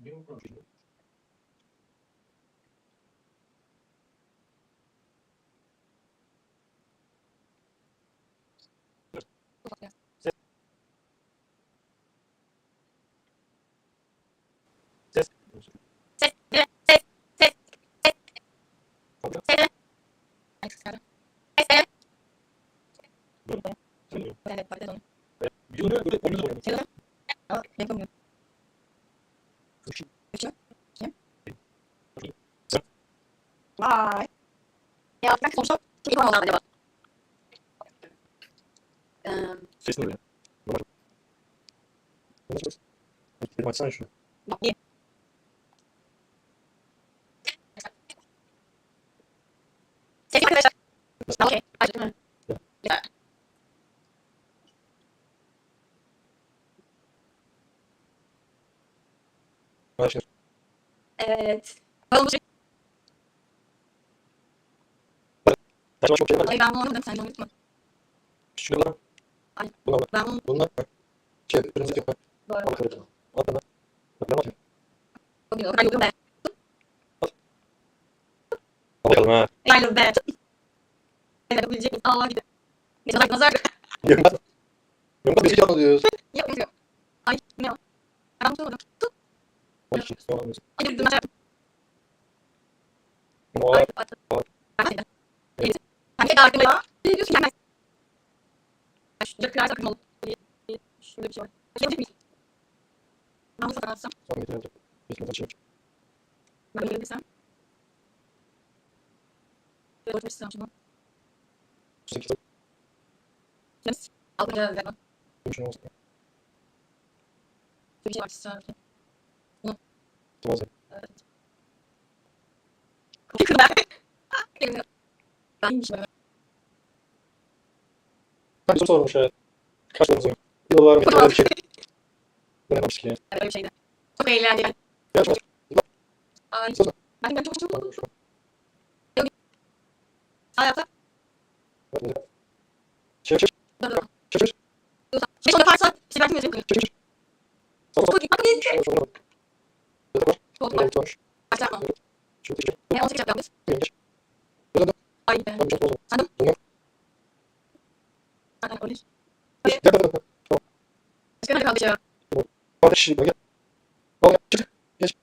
Meu projeto. Vay. Ya bak sonuçta ilk olmalı acaba. Eee, Ses ne öyle? Normal. Nasıl ses? Bir açsana şunu. bak iyi. Sesim arkadaşlar. Okay. Yeah. Başlıyor. Evet. Olmuş. Saçma çok şey var. Ay ben bunu anladım sen de unutma. Küçük yıllarım. Ay. Bunlar bak. Ben bunu... Bunlar bak. Şey, kırmızı yok bak. Doğru. Ama kırmızı. Atla bak. Bak ne bakayım. Bakıyorum. Hayır ben. Al. Al bakalım ha. I love that. edebilecek insanlar gibi. Yazar yazar. Yakında. Yakında bir şey anlıyoruz. Yapmıyor. Ay ne o? Adam sormadım. Tut. Ay şimdi şey sormadım. Ay. Ay atı. Sen de arkada. Ne diyorsun gelmez. Şurada kral takım olur. Şurada bir şey var. Gelecek miyiz? Namus 8 Alacağız ya. Şunu olsun. Bir şey var. Tamam. Evet. Ben soru sormuş evet. Kaç sorumuz var? Yıllar mı? Böyle bir şey. Böyle bir şey. Böyle bir şey. Çok eğlenceli. Gerçekten. Ay. Ben de çok çok. Arkadaşlar. Geç. Geç.